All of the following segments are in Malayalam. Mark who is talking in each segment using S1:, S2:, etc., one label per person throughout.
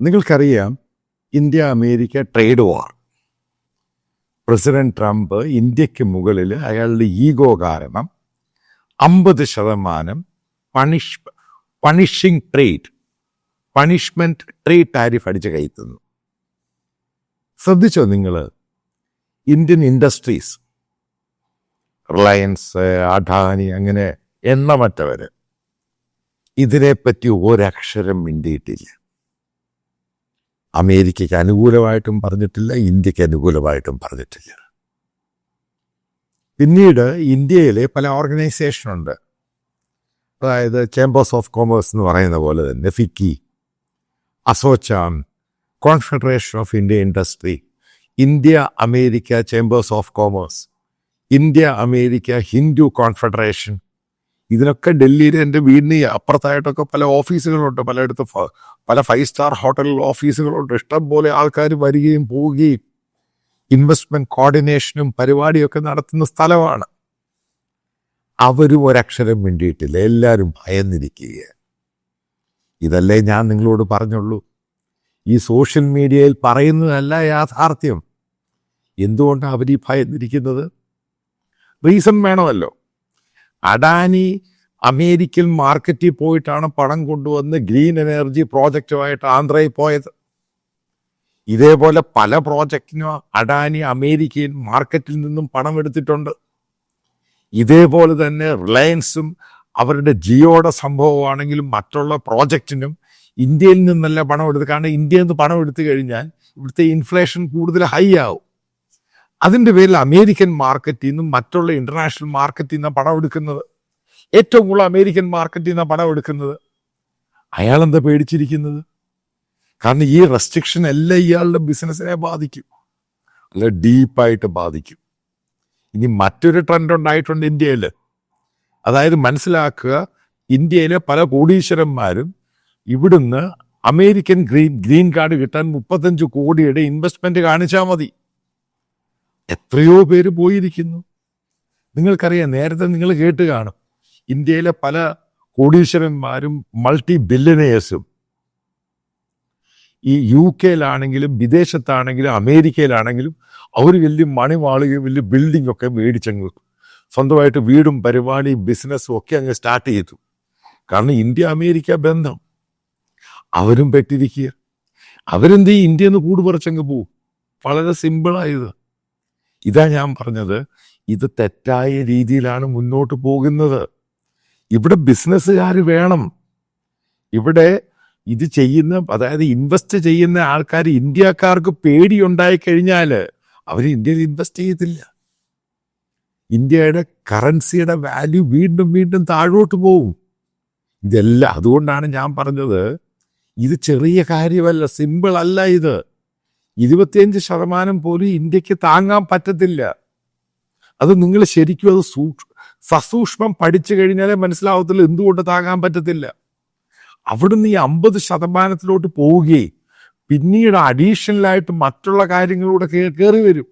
S1: നിങ്ങൾക്കറിയാം India America trade war president Trump ഇന്ത്യയ്ക്ക് മുകളിൽ അയാളുടെ ഈഗോ കാരണം അമ്പത് ശതമാനം punish punishing trade punishment trade tariff അടിച്ച് കയറ്റുന്നു ശ്രദ്ധിച്ചോ നിങ്ങൾ ഇന്ത്യൻ ഇൻഡസ്ട്രീസ് റിലയൻസ് അഡാനി അങ്ങനെ എണ്ണമറ്റവര് ഇതിനെപ്പറ്റി ഒരക്ഷരം മിണ്ടിയിട്ടില്ല. അമേരിക്കയ്ക്ക് അനുകൂലമായിട്ടും പറഞ്ഞിട്ടില്ല ഇന്ത്യയ്ക്ക് അനുകൂലമായിട്ടും പറഞ്ഞിട്ടില്ല. പിന്നീട് ഇന്ത്യയിലെ പല ഓർഗനൈസേഷനുണ്ട് അതായത് ചേംബേഴ്സ് ഓഫ് കോമേഴ്സ് എന്ന് പറയുന്ന പോലെ തന്നെ FICCI ASSOCHAM confederation of India industry India America chambers of commerce India America Hindu confederation ഇതിനൊക്കെ ഡൽഹിയിൽ എന്റെ വീടിന് അപ്പുറത്തായിട്ടൊക്കെ പല ഓഫീസുകളുണ്ട്. പലയിടത്തും പല ഫൈവ് സ്റ്റാർ ഹോട്ടൽ ഓഫീസുകളുണ്ട്. ഇഷ്ടം പോലെ ആൾക്കാർ വരികയും പോവുകയും ഇൻവെസ്റ്റ്മെന്റ് കോർഡിനേഷനും പരിപാടിയൊക്കെ നടത്തുന്ന സ്ഥലമാണ്. അവരും ഒരക്ഷരം വേണ്ടിയിട്ടില്ല എല്ലാവരും ഭയന്നിരിക്കുക ഇതല്ലേ ഞാൻ നിങ്ങളോട് പറഞ്ഞുള്ളൂ. ഈ സോഷ്യൽ മീഡിയയിൽ പറയുന്നതല്ല യാഥാർത്ഥ്യം. എന്തുകൊണ്ടാണ് അവർ ഈ ഭയന്നിരിക്കുന്നത്? റീസൺ വേണമല്ലോ. അഡാനി അമേരിക്കൻ മാർക്കറ്റിൽ പോയിട്ടാണ് പണം കൊണ്ടുവന്ന് ഗ്രീൻ എനർജി പ്രോജക്റ്റുമായിട്ട് ആന്ധ്രയിൽ പോയത്. ഇതേപോലെ പല പ്രോജക്റ്റിനും അഡാനി അമേരിക്കൻ മാർക്കറ്റിൽ നിന്നും പണം എടുത്തിട്ടുണ്ട്. ഇതേപോലെ തന്നെ റിലയൻസും അവരുടെ ജിയോയുടെ സംഭവമാണെങ്കിലും മറ്റുള്ള പ്രോജക്റ്റിനും ഇന്ത്യയിൽ നിന്നല്ല പണം എടുത്ത് കാരണം ഇന്ത്യയിൽ നിന്ന് പണം എടുത്തു കഴിഞ്ഞാൽ ഇവിടുത്തെ ഇൻഫ്ലേഷൻ കൂടുതൽ ഹൈ ആവും. അതിന്റെ പേരിൽ അമേരിക്കൻ മാർക്കറ്റിൽ നിന്നും മറ്റുള്ള ഇന്റർനാഷണൽ മാർക്കറ്റിൽ നിന്നാണ് പണം എടുക്കുന്നത്. ഏറ്റവും കൂടുതൽ അമേരിക്കൻ മാർക്കറ്റിൽ നിന്നാണ് പണം എടുക്കുന്നത്. അയാളെന്താ പേടിച്ചിരിക്കുന്നത്? കാരണം ഈ റെസ്ട്രിക്ഷൻ എല്ലാം ഇയാളുടെ ബിസിനസ്സിനെ ബാധിക്കും. അല്ല ഡീപ്പായിട്ട് ബാധിക്കും. ഇനി മറ്റൊരു ട്രെൻഡ് ഉണ്ടായിട്ടുണ്ട് ഇന്ത്യയിൽ. അതായത് മനസ്സിലാക്കുക ഇന്ത്യയിലെ പല കോടീശ്വരന്മാരും ഇവിടുന്ന് അമേരിക്കൻ ഗ്രീൻ ഗ്രീൻ കാർഡ് കിട്ടാൻ മുപ്പത്തഞ്ച് കോടിയുടെ ഇൻവെസ്റ്റ്മെന്റ് കാണിച്ചാൽ മതി. എത്രയോ പേര് പോയിരിക്കുന്നു. നിങ്ങൾക്കറിയാം നേരത്തെ നിങ്ങൾ കേട്ട് കാണും. ഇന്ത്യയിലെ പല കോടീശ്വരന്മാരും മൾട്ടി ബില്യനേഴ്സും ഈ യു കെയിലാണെങ്കിലും വിദേശത്താണെങ്കിലും അമേരിക്കയിലാണെങ്കിലും അവർ വലിയ മണിമാളുകയും വലിയ ബിൽഡിംഗ് ഒക്കെ മേടിച്ചങ്ങ്. സ്വന്തമായിട്ട് വീടും പരിപാടി ബിസിനസ്സും ഒക്കെ അങ്ങ് സ്റ്റാർട്ട് ചെയ്തു. കാരണം ഇന്ത്യ അമേരിക്ക ബന്ധം. അവരും പെട്ടിരിക്കുക. അവരെന്ത് ഈ ഇന്ത്യയിൽ നിന്ന് കൂട് പറിച്ചങ്ങ് പോവും. വളരെ സിമ്പിളായത് ഇതാ ഞാൻ പറഞ്ഞത് ഇത് തെറ്റായ രീതിയിലാണ് മുന്നോട്ട് പോകുന്നത്. ഇവിടെ ബിസിനസ്സുകാർ വേണം. ഇവിടെ ഇത് ചെയ്യുന്ന അതായത് ഇൻവെസ്റ്റ് ചെയ്യുന്ന ആൾക്കാർ ഇന്ത്യക്കാർക്ക് പേടിയുണ്ടായി കഴിഞ്ഞാൽ അവർ ഇന്ത്യയിൽ ഇൻവെസ്റ്റ് ചെയ്യത്തില്ല. ഇന്ത്യയുടെ കറൻസിയുടെ വാല്യൂ വീണ്ടും വീണ്ടും താഴോട്ട് പോവും. ഇതെല്ലാം അതുകൊണ്ടാണ് ഞാൻ പറഞ്ഞത് ഇത് ചെറിയ കാര്യമല്ല സിമ്പിൾ അല്ല ഇത്. ഇരുപത്തിയഞ്ച് ശതമാനം പോലും ഇന്ത്യയ്ക്ക് താങ്ങാൻ പറ്റത്തില്ല. അത് നിങ്ങൾ ശരിക്കും അത് സൂക്ഷ സസൂക്ഷ്മം പഠിച്ചു കഴിഞ്ഞാലേ മനസ്സിലാവത്തില്ല എന്തുകൊണ്ട് താങ്ങാൻ പറ്റത്തില്ല. അവിടുന്ന് ഈ അമ്പത് ശതമാനത്തിലോട്ട് പോവുകയും പിന്നീട് അഡീഷണലായിട്ട് മറ്റുള്ള കാര്യങ്ങളിലൂടെ കയറി വരും.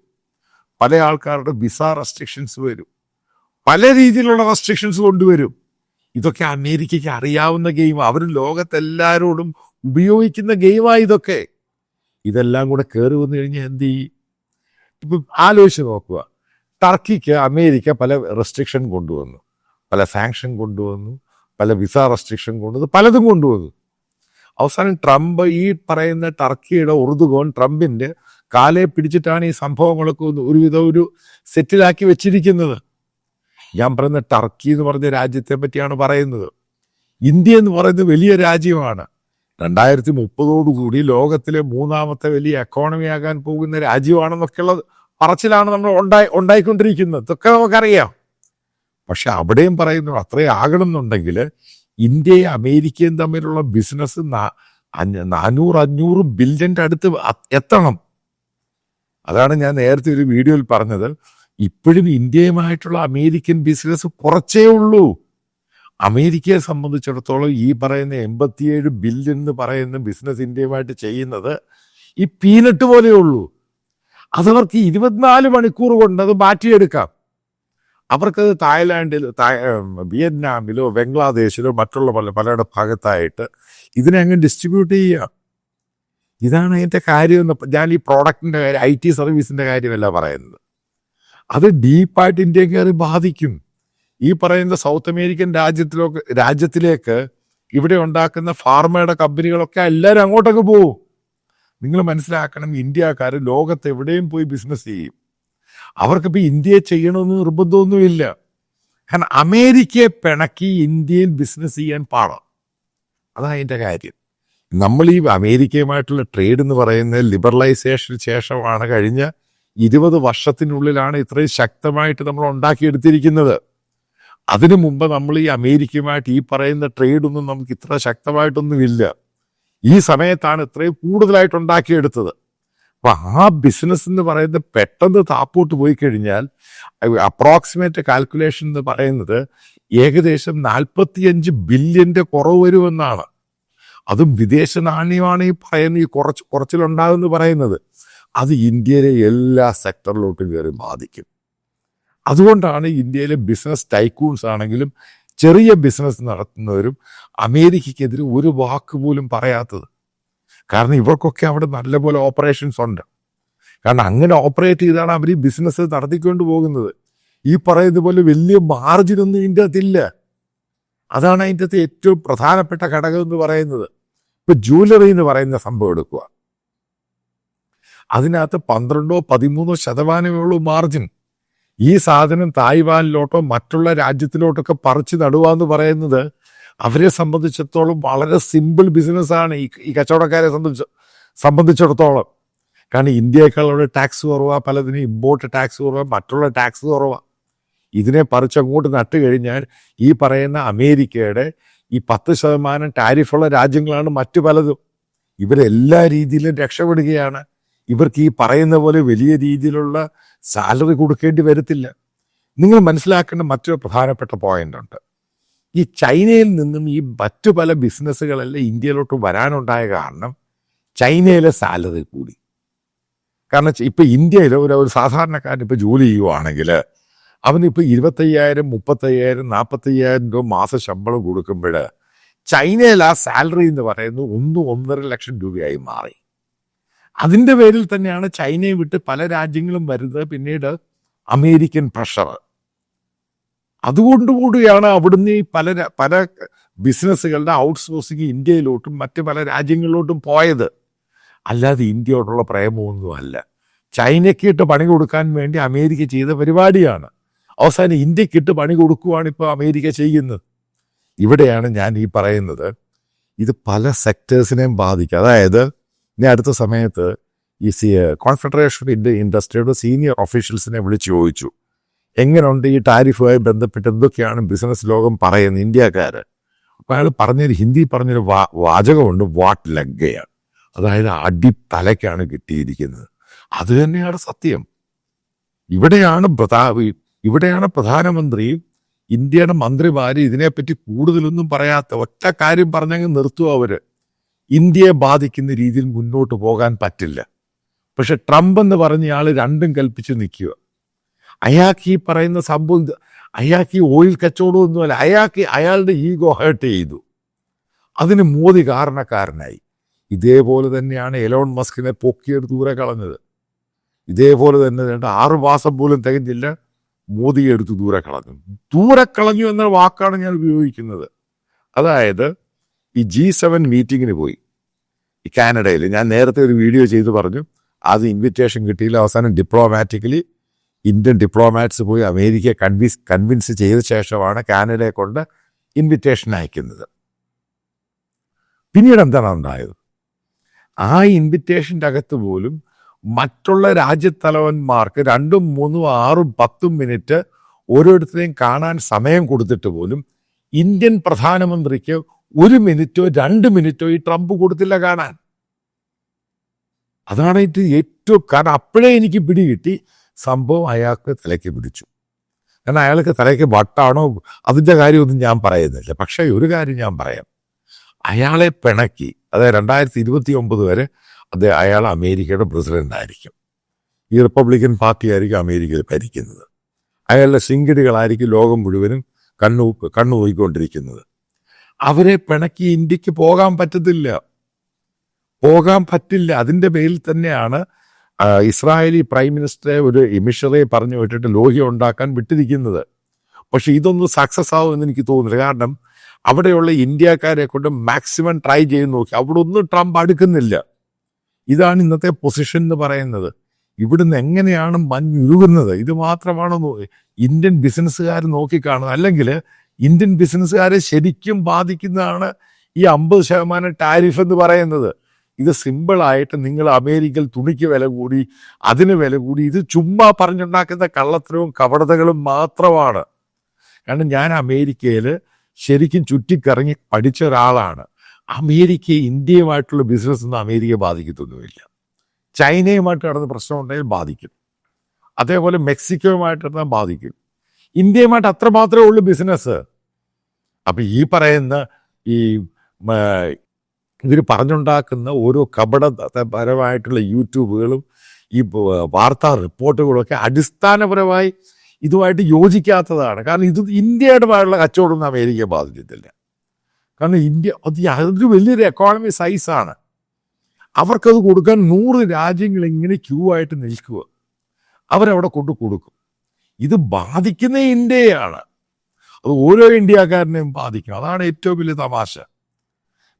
S1: പല ആൾക്കാരുടെ വിസ റെസ്ട്രിക്ഷൻസ് വരും. പല രീതിയിലുള്ള റെസ്ട്രിക്ഷൻസ് കൊണ്ടുവരും. ഇതൊക്കെ അമേരിക്കയ്ക്ക് അറിയാവുന്ന ഗെയിം അവർ ലോകത്തെല്ലാവരോടും ഉപയോഗിക്കുന്ന ഗെയിമാണ് ഇതൊക്കെ. ഇതെല്ലാം കൂടെ കയറി വന്നു കഴിഞ്ഞാൽ എന്ത് ചെയ്യും? ഇപ്പം ആലോചിച്ച് നോക്കുക. ടർക്കിക്ക് അമേരിക്ക പല റെസ്ട്രിക്ഷൻ കൊണ്ടുവന്നു. പല സാങ്ഷൻ കൊണ്ടുവന്നു. പല വിസ റെസ്ട്രിക്ഷൻ കൊണ്ടുവന്നു. പലതും കൊണ്ടുവന്നു. അവസാനം ട്രംപ് ഈ പറയുന്ന ടർക്കിയുടെ ഉറുദുഗോൺ ട്രംപിന്റെ കാലെ പിടിച്ചിട്ടാണ് ഈ സംഭവങ്ങളൊക്കെ ഒരുവിധം ഒരു സെറ്റിലാക്കി വെച്ചിരിക്കുന്നത്. ഞാൻ പറയുന്ന ടർക്കി എന്ന് പറഞ്ഞ രാജ്യത്തെ പറ്റിയാണ് പറയുന്നത്. ഇന്ത്യ എന്ന് പറയുന്നത് വലിയ രാജ്യമാണ്. രണ്ടായിരത്തി മുപ്പതോടുകൂടി ലോകത്തിലെ മൂന്നാമത്തെ വലിയ എക്കോണമി ആകാൻ പോകുന്ന രാജ്യമാണെന്നൊക്കെയുള്ള പറച്ചിലാണ് നമ്മൾ ഉണ്ടായി ഉണ്ടായിക്കൊണ്ടിരിക്കുന്നത്. ഇതൊക്കെ നമുക്കറിയാം. പക്ഷെ അവിടെയും പറയുന്നു അത്രയും ആകണമെന്നുണ്ടെങ്കിൽ ഇന്ത്യയും അമേരിക്കയും തമ്മിലുള്ള ബിസിനസ് നാനൂറ് അഞ്ഞൂറ് ബില്യന്റെ അടുത്ത് എത്തണം. അതാണ് ഞാൻ നേരത്തെ ഒരു വീഡിയോയിൽ പറഞ്ഞത്. ഇപ്പോഴും ഇന്ത്യയുമായിട്ടുള്ള അമേരിക്കൻ ബിസിനസ് കുറച്ചേ ഉള്ളൂ. അമേരിക്കയെ സംബന്ധിച്ചിടത്തോളം ഈ പറയുന്ന എൺപത്തിയേഴ് ബില്യൺ എന്ന് പറയുന്ന ബിസിനസ് ഇന്ത്യയുമായിട്ട് ചെയ്യുന്നത് ഈ പീനട്ട് പോലെ ഉള്ളൂ. അതവർക്ക് ഇരുപത്തിനാല് മണിക്കൂർ കൊണ്ട് അത് മാറ്റിയെടുക്കാം. അവർക്കത് തായ്ലാൻഡിൽ തായ് വിയറ്റ്നാമിലോ ബംഗ്ലാദേശിലോ മറ്റുള്ള പല പലയുടെ ഭാഗത്തായിട്ട് ഇതിനെ അങ്ങ് ഡിസ്ട്രിബ്യൂട്ട് ചെയ്യുക ഇതാണ് അതിന്റെ കാര്യം ഞാൻ ഈ പ്രോഡക്റ്റിന്റെ കാര്യം ഐ ടി സർവീസിന്റെ കാര്യമല്ല പറയുന്നത്. അത് ഡീപ്പായിട്ട് ഇന്ത്യ കയറി ബാധിക്കും. ഈ പറയുന്ന സൗത്ത് അമേരിക്കൻ രാജ്യത്തിലൊക്കെ രാജ്യത്തിലേക്ക് ഇവിടെ ഉണ്ടാക്കുന്ന ഫാർമയുടെ കമ്പനികളൊക്കെ എല്ലാവരും അങ്ങോട്ടൊക്കെ പോവും. നിങ്ങൾ മനസ്സിലാക്കണം ഇന്ത്യക്കാർ ലോകത്ത് എവിടെയും പോയി ബിസിനസ് ചെയ്യും. അവർക്കിപ്പോൾ ഇന്ത്യയെ ചെയ്യണമെന്ന് നിർബന്ധമൊന്നുമില്ല. കാരണം അമേരിക്കയെ പിണക്കി ഇന്ത്യയിൽ ബിസിനസ് ചെയ്യാൻ പാടാം. അതാണ് അതിന്റെ കാര്യം. നമ്മൾ ഈ അമേരിക്കയുമായിട്ടുള്ള ട്രേഡ് എന്ന് പറയുന്നത് ലിബറലൈസേഷന് ശേഷമാണ് കഴിഞ്ഞ ഇരുപത് വർഷത്തിനുള്ളിലാണ് ഇത്രയും ശക്തമായിട്ട് നമ്മൾ ഉണ്ടാക്കിയെടുത്തിരിക്കുന്നത്. അതിനു മുമ്പ് നമ്മൾ ഈ അമേരിക്കയുമായിട്ട് ഈ പറയുന്ന ട്രേഡൊന്നും നമുക്ക് ഇത്ര ശക്തമായിട്ടൊന്നും ഇല്ല. ഈ സമയത്താണ് ഇത്രയും കൂടുതലായിട്ട് ഉണ്ടാക്കിയെടുത്തത്. അപ്പൊ ആ ബിസിനസ് എന്ന് പറയുന്നത് പെട്ടെന്ന് താപ്പോട്ട് പോയി കഴിഞ്ഞാൽ അപ്രോക്സിമേറ്റ് കാൽക്കുലേഷൻ എന്ന് പറയുന്നത് ഏകദേശം നാൽപ്പത്തിയഞ്ച് ബില്യന്റെ കുറവ് വരുമെന്നാണ്. അതും വിദേശ നാണ്യമാണ് ഈ പറയുന്ന ഈ കുറച്ച് കുറച്ചിലുണ്ടാകുമെന്ന് പറയുന്നത്. അത് ഇന്ത്യയിലെ എല്ലാ സെക്ടറിലോട്ടും കയറി ബാധിക്കും. അതുകൊണ്ടാണ് ഇന്ത്യയിലെ ബിസിനസ് ടൈക്കൂൺസ് ആണെങ്കിലും ചെറിയ ബിസിനസ് നടത്തുന്നവരും അമേരിക്കയ്ക്കെതിരെ ഒരു വാക്ക് പോലും പറയാത്തത്. കാരണം ഇവർക്കൊക്കെ അവിടെ നല്ലപോലെ ഓപ്പറേഷൻസ് ഉണ്ട്. കാരണം അങ്ങനെ ഓപ്പറേറ്റ് ചെയ്താണ് അവർ ഈ ബിസിനസ് നടത്തിക്കൊണ്ട് പോകുന്നത്. ഈ പറയുന്ന പോലെ വലിയ മാർജിനൊന്നും ഇതിന്റെ അകത്തില്ല അതാണ് അതിന്റെ അകത്ത് ഏറ്റവും പ്രധാനപ്പെട്ട ഘടകം എന്ന് പറയുന്നത്. ഇപ്പൊ ജൂവലറി എന്ന് പറയുന്ന സംഭവം എടുക്കുക. അതിനകത്ത് പന്ത്രണ്ടോ പതിമൂന്നോ ശതമാനമേ ഉള്ളൂ മാർജിൻ ഈ സാധനം തായ്വാനിലോട്ടോ മറ്റുള്ള രാജ്യത്തിലോട്ടൊക്കെ പറിച്ചു എന്ന് പറയുന്നത് അവരെ സംബന്ധിച്ചിടത്തോളം വളരെ സിമ്പിൾ ബിസിനസ്സാണ് ഈ ഈ കച്ചവടക്കാരെ സംബന്ധിച്ച് സംബന്ധിച്ചിടത്തോളം. കാരണം ഇന്ത്യക്കാളുടെ ടാക്സ് കുറവാണ് പലതിനും ഇമ്പോർട്ട് ടാക്സ് കുറവാണ് മറ്റുള്ള ടാക്സ് കുറവാണ് ഇതിനെ പറിച്ചങ്ങോട്ട് നട്ടു കഴിഞ്ഞാൽ ഈ പറയുന്ന അമേരിക്കയുടെ ഈ പത്ത് ശതമാനം ടാരിഫുള്ള രാജ്യങ്ങളാണ് മറ്റു പലതും. ഇവരെല്ലാ രീതിയിലും രക്ഷപ്പെടുകയാണ്. ഇവർക്ക് ഈ പറയുന്ന പോലെ വലിയ രീതിയിലുള്ള സാലറി കൊടുക്കേണ്ടി വരത്തില്ല. നിങ്ങൾ മനസ്സിലാക്കേണ്ട മറ്റൊരു പ്രധാനപ്പെട്ട പോയിന്റ് ഉണ്ട്. ഈ ചൈനയിൽ നിന്നും ഈ മറ്റു പല ബിസിനസ്സുകളെല്ലാം ഇന്ത്യയിലോട്ട് വരാനുണ്ടായ കാരണം ചൈനയിലെ സാലറി കൂടി. കാരണം ഇപ്പം ഇന്ത്യയിൽ ഒരു ഒരു സാധാരണക്കാരൻ ഇപ്പോൾ ജോലി ചെയ്യുവാണെങ്കിൽ അവനിപ്പോൾ ഇരുപത്തയ്യായിരം മുപ്പത്തയ്യായിരം നാൽപ്പത്തയ്യായിരം രൂപ മാസ ശമ്പളം കൊടുക്കുമ്പോൾ ചൈനയിൽ ആ സാലറി എന്ന് പറയുന്നത് ഒന്ന് ഒന്നര ലക്ഷം രൂപയായി മാറി. അതിന്റെ പേരിൽ തന്നെയാണ് ചൈനയെ വിട്ട് പല രാജ്യങ്ങളും വരുന്നത് പിന്നീട് അമേരിക്കൻ പ്രഷർ. അതുകൊണ്ടുകൂടിയാണ് അവിടുന്ന് ഈ പല പല ബിസിനസ്സുകളുടെ ഔട്ട്സോഴ്സിങ് ഇന്ത്യയിലോട്ടും മറ്റ് പല രാജ്യങ്ങളിലോട്ടും പോയത്. അല്ലാതെ ഇന്ത്യയോടുള്ള പ്രേമമൊന്നും ചൈനയ്ക്ക് ഇട്ട് പണി കൊടുക്കാൻ വേണ്ടി അമേരിക്ക ചെയ്ത പരിപാടിയാണ്. അവസാനം ഇന്ത്യയ്ക്ക് ഇട്ട് പണി കൊടുക്കുവാണ് ഇപ്പോൾ അമേരിക്ക ചെയ്യുന്നത്. ഇവിടെയാണ് ഞാൻ ഈ പറയുന്നത്. ഇത് പല സെക്ടേഴ്സിനെയും ബാധിക്കും. അതായത് ഞാൻ അടുത്ത സമയത്ത് ഈ സി കോൺഫെഡറേഷൻ ഇന്ത്യ ഇൻഡസ്ട്രിയുടെ സീനിയർ ഒഫീഷ്യൽസിനെ വിളിച്ച് ചോദിച്ചു. എങ്ങനെയുണ്ട് ഈ ടാരിഫുമായി ബന്ധപ്പെട്ട് എന്തൊക്കെയാണ് ബിസിനസ് ലോകം പറയുന്ന ഇന്ത്യക്കാർ അപ്പോൾ അയാൾ പറഞ്ഞൊരു ഹിന്ദി പറഞ്ഞൊരു വാ വാചകമുണ്ട് വാട്ട് ലഗ്ഗയാണ് അതായത് അടി തലയ്ക്കാണ് കിട്ടിയിരിക്കുന്നത്. അത് തന്നെയാണ് സത്യം. ഇവിടെയാണ് പ്രധാ ഇവിടെയാണ് പ്രധാനമന്ത്രി ഇന്ത്യയുടെ മന്ത്രിമാര് ഇതിനെപ്പറ്റി കൂടുതലൊന്നും പറയാത്ത ഒറ്റ കാര്യം പറഞ്ഞെങ്കിൽ നിർത്തുക അവർ ഇന്ത്യയെ ബാധിക്കുന്ന രീതിയിൽ മുന്നോട്ട് പോകാൻ പറ്റില്ല. പക്ഷെ ട്രംപ് എന്ന് പറഞ്ഞ ആൾ രണ്ടും കൽപ്പിച്ച് നിൽക്കുക. അയാൾക്ക് ഈ പറയുന്ന സംഭവം അയാൾക്ക് ഈ ഓയിൽ കച്ചവടമൊന്നുമല്ല അയാൾക്ക് അയാളുടെ ഈഗോ ഹേർട്ട് ചെയ്തു. അതിന് മോദി കാരണക്കാരനായി. ഇതേപോലെ തന്നെയാണ് എലോൺ മസ്കിനെ പൊക്കിയത് ദൂരെ കളഞ്ഞത്. ഇതേപോലെ തന്നെ രണ്ട് ആറു മാസം പോലും തികഞ്ഞില്ല മോദിയെടുത്ത് ദൂരെ കളഞ്ഞു. ദൂരെ കളഞ്ഞു എന്ന വാക്കാണ് ഞാൻ ഉപയോഗിക്കുന്നത്. അതായത് ഈ ജി സെവൻ മീറ്റിങ്ങിന് പോയി. ഈ കാനഡയിൽ ഞാൻ നേരത്തെ ഒരു വീഡിയോ ചെയ്ത് പറഞ്ഞു. അത് ഇൻവിറ്റേഷൻ കിട്ടിയില്ല. അവസാനം ഡിപ്ലോമാറ്റിക്കലി ഇന്ത്യൻ ഡിപ്ലോമാറ്റ്സ് പോയി അമേരിക്കയെ കൺവിൻസ് കൺവിൻസ് ചെയ്ത ശേഷമാണ് കാനഡയെ കൊണ്ട് ഇൻവിറ്റേഷൻ അയക്കുന്നത്. പിന്നീട് എന്താണ് ഉണ്ടായത്? ആ ഇൻവിറ്റേഷന്റെ അകത്ത് പോലും മറ്റുള്ള രാജ്യത്തലവന്മാർക്ക് രണ്ടും മൂന്നും ആറും പത്തും മിനിറ്റ് ഓരോരുത്തരെയും കാണാൻ സമയം കൊടുത്തിട്ട് പോലും ഇന്ത്യൻ പ്രധാനമന്ത്രിക്ക് ഒരു മിനിറ്റോ രണ്ട് മിനിറ്റോ ഈ ട്രംപ് കൊടുത്തില്ല കാണാൻ. അതാണ് ഇത് ഏറ്റവും കാരണം അപ്പോഴേ എനിക്ക് പിടികിട്ടി സംഭവം അയാൾക്ക് തലയ്ക്ക് പിടിച്ചു. കാരണം അയാൾക്ക് തലയ്ക്ക് വട്ടാണോ അതിന്റെ കാര്യമൊന്നും ഞാൻ പറയുന്നില്ല. പക്ഷേ ഒരു കാര്യം ഞാൻ പറയാം. അയാളെ പിണക്കി അതായത് രണ്ടായിരത്തി ഇരുപത്തി ഒമ്പത് വരെ അത് അയാൾ അമേരിക്കയുടെ പ്രസിഡന്റ് ആയിരിക്കും. ഈ റിപ്പബ്ലിക്കൻ പാർട്ടി ആയിരിക്കും അമേരിക്കയിൽ ഭരിക്കുന്നത്. അയാളുടെ ശിങ്കിടികളായിരിക്കും ലോകം മുഴുവനും കണ്ണു കണ്ണുപോയിക്കൊണ്ടിരിക്കുന്നത് അവരെ പിണക്കി ഇന്ത്യയ്ക്ക് പോകാൻ പറ്റത്തില്ല. പോകാൻ പറ്റില്ല. അതിന്റെ പേരിൽ തന്നെയാണ് ഇസ്രായേലി പ്രൈം മിനിസ്റ്ററെ ഒരു എമിഷറെ പറഞ്ഞു വിട്ടിട്ട് ലോഹ്യം ഉണ്ടാക്കാൻ വിട്ടിരിക്കുന്നത്. പക്ഷെ ഇതൊന്നും സക്സസ് ആവുമെന്ന് എനിക്ക് തോന്നുന്നില്ല. കാരണം അവിടെയുള്ള ഇന്ത്യക്കാരെ കൊണ്ട് മാക്സിമം ട്രൈ ചെയ്ത് നോക്കി. അവിടെ ഒന്നും ട്രംപ് അടുക്കുന്നില്ല. ഇതാണ് ഇന്നത്തെ പൊസിഷൻ എന്ന് പറയുന്നത്. ഇവിടുന്ന് എങ്ങനെയാണ് മഞ്ഞുരുകുന്നത് ഇത് മാത്രമാണോ ഇന്ത്യൻ ബിസിനസ്സുകാർ നോക്കിക്കാണുന്നത്? അല്ലെങ്കിൽ ഇന്ത്യൻ ബിസിനസ്സുകാരെ ശരിക്കും ബാധിക്കുന്നതാണ് ഈ അമ്പത് ശതമാനം ടാരിഫ് എന്ന് പറയുന്നത്. ഇത് സിമ്പിളായിട്ട് നിങ്ങൾ അമേരിക്കയിൽ തുണിക്ക് വില കൂടി അതിന് വില കൂടി ഇത് ചുമ്മാ പറഞ്ഞുണ്ടാക്കുന്ന കള്ളത്തരവും കപടതകളും മാത്രമാണ്. കാരണം ഞാൻ അമേരിക്കയിൽ ശരിക്കും ചുറ്റിക്കറങ്ങി പഠിച്ച ഒരാളാണ്. അമേരിക്ക ഇന്ത്യയുമായിട്ടുള്ള ബിസിനസ് ഒന്നും അമേരിക്ക ബാധിക്കത്തൊന്നുമില്ല. ചൈനയുമായിട്ട് നടന്ന പ്രശ്നമുണ്ടെങ്കിൽ ബാധിക്കും. അതേപോലെ മെക്സിക്കോയുമായിട്ട് നടന്നാൽ ബാധിക്കും. ഇന്ത്യയുമായിട്ട് അത്ര മാത്രമേ ഉള്ളൂ ബിസിനസ് അപ്പൊ ഈ പറയുന്ന ഈ ഇവർ പറഞ്ഞുണ്ടാക്കുന്ന ഓരോ കപടപരമായിട്ടുള്ള യൂട്യൂബുകളും ഈ വാർത്താ റിപ്പോർട്ടുകളും ഒക്കെ അടിസ്ഥാനപരമായി ഇതുമായിട്ട് യോജിക്കാത്തതാണ്. കാരണം ഇത് ഇന്ത്യയുമായുള്ള കച്ചവടമൊന്നും അമേരിക്കയെ ബാധിച്ചിട്ടില്ല. കാരണം ഇന്ത്യ അത് അതൊരു വലിയൊരു എക്കോണമി സൈസാണ് അവർക്കത് കൊടുക്കാൻ നൂറ് രാജ്യങ്ങൾ ഇങ്ങനെ ക്യൂ ആയിട്ട് നിൽക്കുക അവരവിടെ കൊണ്ട് കൊടുക്കും. ഇത് ബാധിക്കുന്ന ഇന്ത്യയാണ്. അത് ഓരോ ഇന്ത്യക്കാരനെയും ബാധിക്കും. അതാണ് ഏറ്റവും വലിയ തമാശ.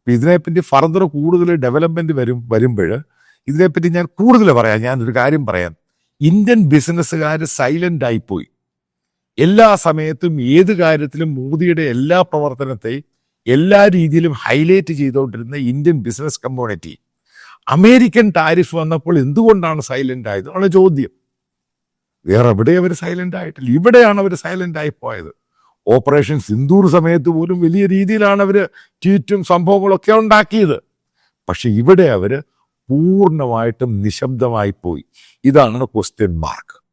S1: ഇതിനെപ്പറ്റി ഫർദർ കൂടുതൽ ഡെവലപ്മെന്റ് വരും വരുമ്പോൾ ഇതിനെപ്പറ്റി ഞാൻ കൂടുതൽ പറയാം. ഞാനൊരു കാര്യം പറയാം. ഇന്ത്യൻ ബിസിനസ്സുകാർ സൈലന്റ് ആയിപ്പോയി. എല്ലാ സമയത്തും ഏത് കാര്യത്തിലും മോദിയുടെ എല്ലാ പ്രവർത്തനത്തെയും എല്ലാ രീതിയിലും ഹൈലൈറ്റ് ചെയ്തുകൊണ്ടിരുന്ന Indian business community American tariff വന്നപ്പോൾ എന്തുകൊണ്ടാണ് സൈലന്റ് ആയത്? ആണ് ചോദ്യം. വേറെ എവിടെ അവർ സൈലന്റ് ആയിട്ടില്ല. ഇവിടെയാണ് അവർ സൈലന്റ് ആയി പോയത്. ഓപ്പറേഷൻ സിന്ദൂർ സമയത്ത് പോലും വലിയ രീതിയിലാണ് അവർ ട്വീറ്റും സംഭവങ്ങളൊക്കെ ഉണ്ടാക്കിയത്. പക്ഷെ ഇവിടെ അവർ പൂർണമായിട്ടും നിശബ്ദമായി പോയി. ഇതാണ് ക്വസ്റ്റ്യൻ മാർക്ക്